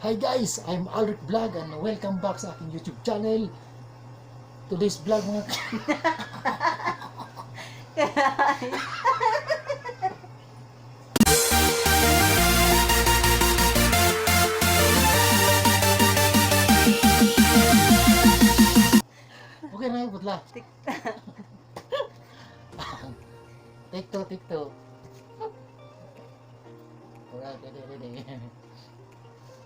Hi guys, I'm Alric Vlog and welcome back sa aking YouTube channel. Today's vlog mga Okay na putla. Two, take two. Alright, ready, ready.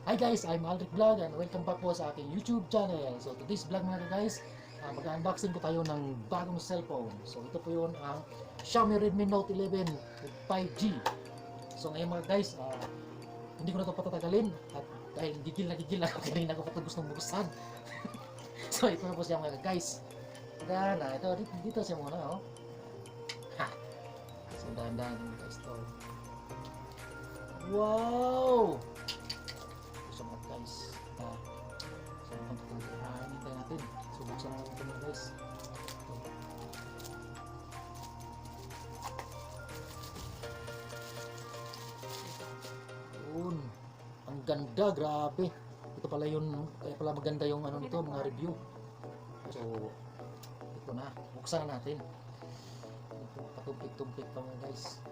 Hi guys, I'm Aldrich Vlog and welcome back po sa aking YouTube channel. So today's vlog mga guys, uh, mag-unboxing ko tayo ng bagong cellphone. So ito po yun ang Xiaomi Redmi Note 11 with 5G. So ngayon mga guys, ah, hindi ko na ito patatagalin at dahil gigil na gigil ako kanina ko pa gustong buksan. so ito na po siya mga guys. Dahan na, ito dito, dito siya muna oh. Ha. So dahan-dahan guys to. Wow! Ah. So ah, hinintay natin. So buksan natin ito guys. Yun. Ang ganda, grabe. Ito pala yun, kaya pala maganda yung ano nito, mga review. So, ito na, buksan na natin. Ito, patumpik-tumpik pa mga guys.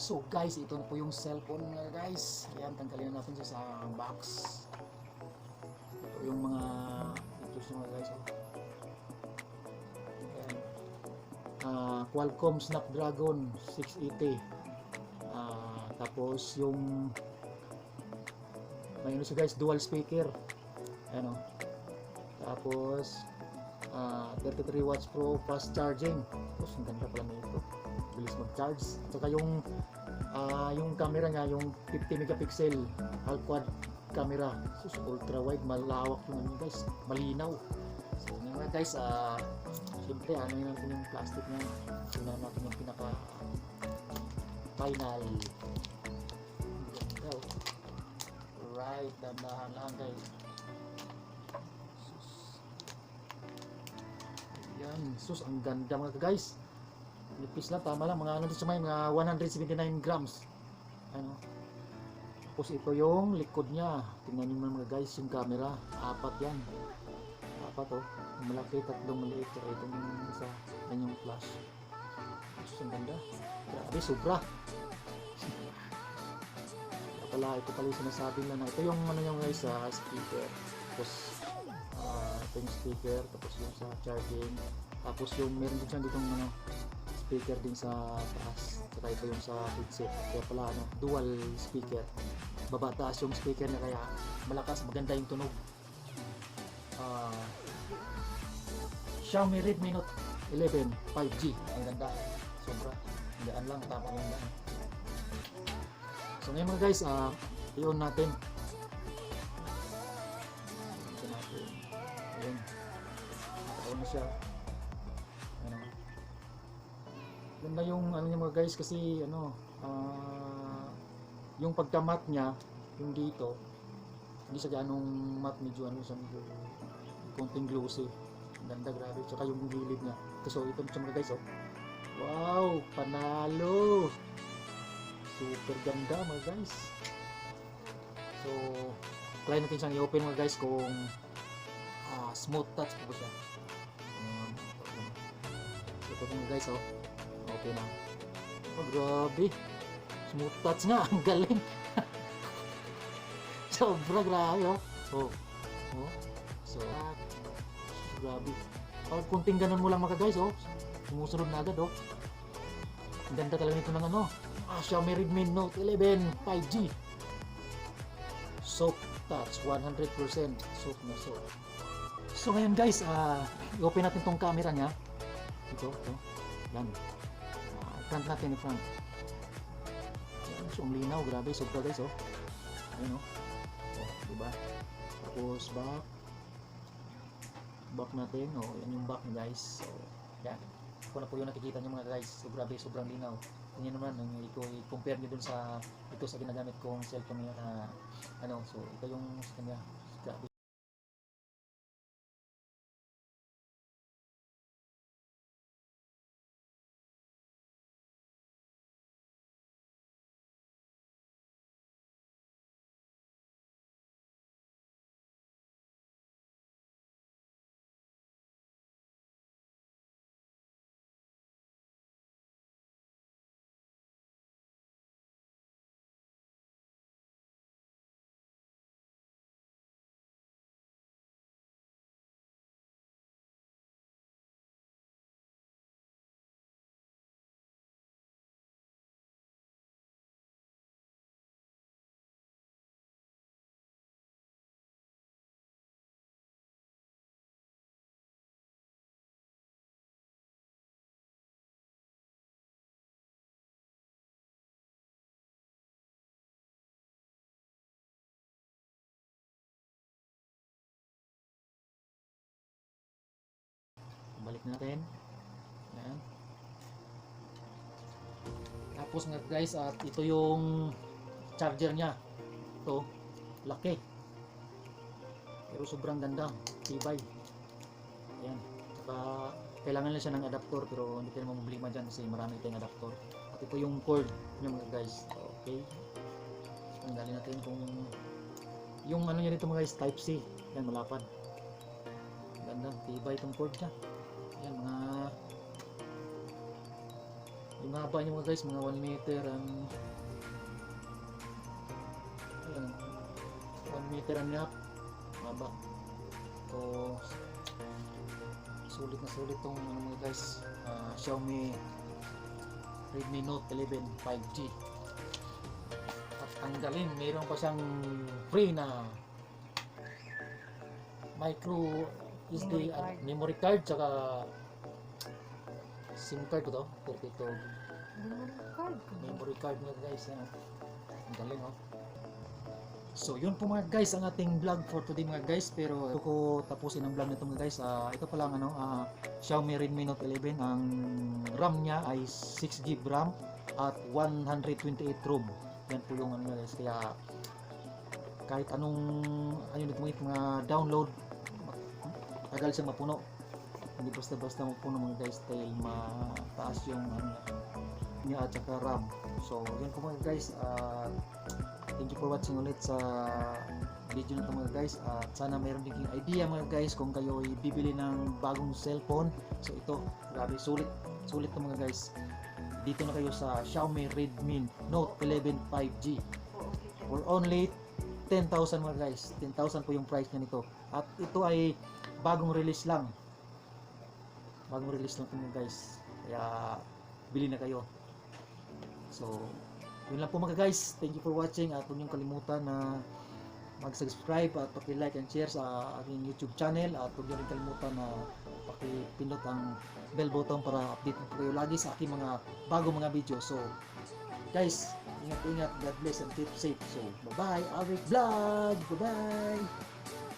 So guys, ito na po yung cellphone mga guys. Ayan, tanggalin na natin sa box. Yung mga niya mga guys. oh. Ah, Qualcomm Snapdragon 680. Ah, tapos yung may ano siya guys, dual speaker. Ano? Tapos ah 33 watts pro fast charging. Tapos ang ganda pala nito. Bilis mag-charge. At saka yung ah yung camera niya, yung 50 megapixel all quad camera. Sus, ultra wide, malawak yung ano guys, malinaw. So yun nga guys, ah syempre ano yun natin yung plastic niya. Tingnan natin yung pinaka final. Oh. Right, dandahan lang guys. Sus. Ayan, sus, ang ganda mga guys. Nipis lang, tama lang, mga ano dito may mga 179 grams. Ano? Tapos ito yung likod niya. Tingnan niyo mga guys, yung camera. Apat yan. Apat oh. Malaki, tatlong maliit. Ito yung isa, yan yung flash. Sus, ang ganda. Grabe, sobra. Pala, ito pala yung sinasabi nila na ito yung ano yung guys sa speaker. Tapos, ah, ito yung speaker, tapos yung sa charging. Tapos yung meron din siya ditong ano, speaker din sa taas. Saka ito yung sa headset. Kaya pala ano, dual speaker. Baba yung speaker niya kaya malakas, maganda yung tunog. Ah, Xiaomi Redmi Note 11 5G. Ang ganda. Sobra. Gaan lang, tama lang yan. So ngayon mga guys, ah, i-on natin. Ito natin. Ayun. Naka-on na siya. Ganda yung ano niya mga guys kasi ano, ah, yung pagka-matte niya, yung dito, hindi siya ganong matte, medyo ano siya, medyo konting glossy. Ganda, grabe. Tsaka yung gilid niya. So, ito siya mga guys, oh. Wow! Panalo! Super ganda mga guys. So, try natin siyang i-open mga guys kung ah, smooth touch po siya. Ayan. Ito mga guys, oh. Okay na. Oh, grabe. Smooth touch nga. Ang galing. Sobra grabe, oh. Oh. Oh. So, grabe. Pag kunting ganun mo lang mga guys, oh. Sumusunod na agad, oh. Ang ganda talaga nito ng ano. Ah, Xiaomi Redmi Note 11 5G. Soft touch, 100% soft na soft. So ngayon guys, ah, i-open natin tong camera niya. Ito, ito. Yan. Front natin, i-front. Yan, so ang linaw, grabe, sobra guys, oh. Ayun, oh. Oh, diba? Tapos back. Back natin, oh, yan yung back guys. So, yan. Kung na po yung nakikita niyo mga guys, so grabe, sobrang linaw. Tingnan naman, nung ito i-compare niyo dun sa ito sa ginagamit kong cellphone niya na ano, so ito yung sa kanya, connect natin. Yan. Tapos nga guys, at ito yung charger niya. Ito, laki. Pero sobrang ganda, tibay. Ayan. Saka kailangan lang siya ng adapter pero hindi tayo problema dyan kasi marami tayong adapter. At ito yung cord niya mga guys. Okay. Tanggalin natin kung yung ano niya dito mga guys, type C. Yan, malapad. Ganda, tibay itong cord niya. Yung haba niya mga guys, mga 1 meter and Ayan, 1 meter and half. Haba. So, sulit na sulit tong ano mga guys, ah, Xiaomi Redmi Note 11 5G. At tanggalin, mayroon pa siyang free na micro SD Memory card. memory card tsaka SIM card ko to, 32 Memory card. memory card nyo guys yan. ang galing oh. So yun po mga guys ang ating vlog for today mga guys. Pero ito ko tapusin ang vlog nito mga guys. Ah, ito pa lang ano ah, Xiaomi Redmi Note 11 ang RAM niya ay 6GB RAM at 128 ROM. Yan po yung ano guys. Kaya kahit anong ano nito mga download tagal siyang mapuno hindi basta basta mapuno mga guys dahil mataas yung ano niya at saka RAM. So, yun po mga guys. ah thank you for watching ulit sa video na ito mga guys. At sana mayroon din kayong idea mga guys kung kayo ay bibili ng bagong cellphone. So, ito, grabe, sulit. Sulit to mga guys. Dito na kayo sa Xiaomi Redmi Note 11 5G. For only 10,000 mga guys. 10,000 po yung price nito. At ito ay bagong release lang. Bagong release lang mga guys. Kaya, bili na kayo. So, yun lang po mga guys. Thank you for watching at huwag niyong kalimutan na mag-subscribe at paki-like and share sa aking YouTube channel at huwag niyo rin kalimutan na paki-pindot ang bell button para update po kayo lagi sa aking mga bago mga video. So, guys, ingat-ingat. God bless and keep safe. So, bye-bye. Alright, vlog. Bye-bye.